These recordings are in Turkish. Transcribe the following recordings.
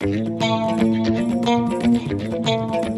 Thank you.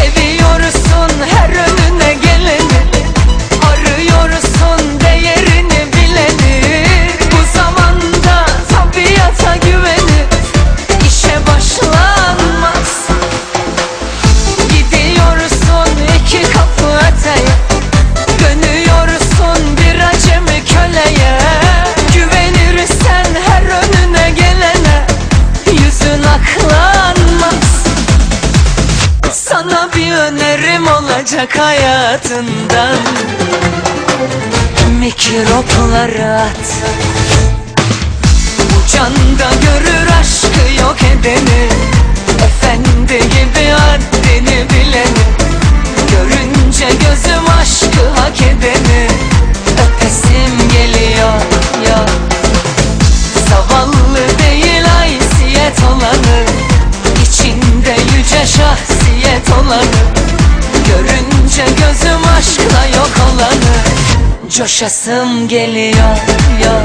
Seviyorsun her önüne geleni. olacak hayatından. Mikropları at. Ucanda görür aşkı yok edeni. Efendi gibi haddini bileni. Görünce gözüm aşkı hak edeni. Coşasım geliyor ya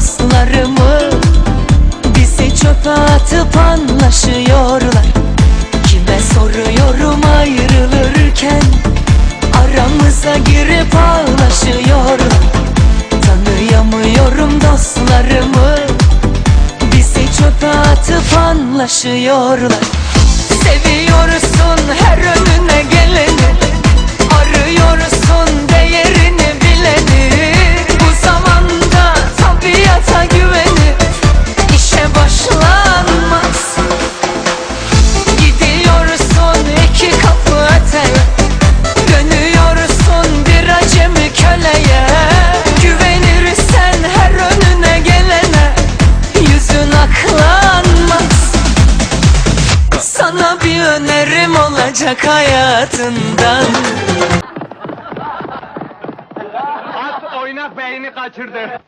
Dostlarımı Bizi çöpe atıp anlaşıyorlar. Kime soruyorum ayrılırken Aramıza girip ağlaşıyorlar. Tanıyamıyorum dostlarımı Bizi çöpe atıp anlaşıyorlar. Seviyorsun her önüne geleni Arıyorsun olacak hayatından At oynak beyni kaçırdı.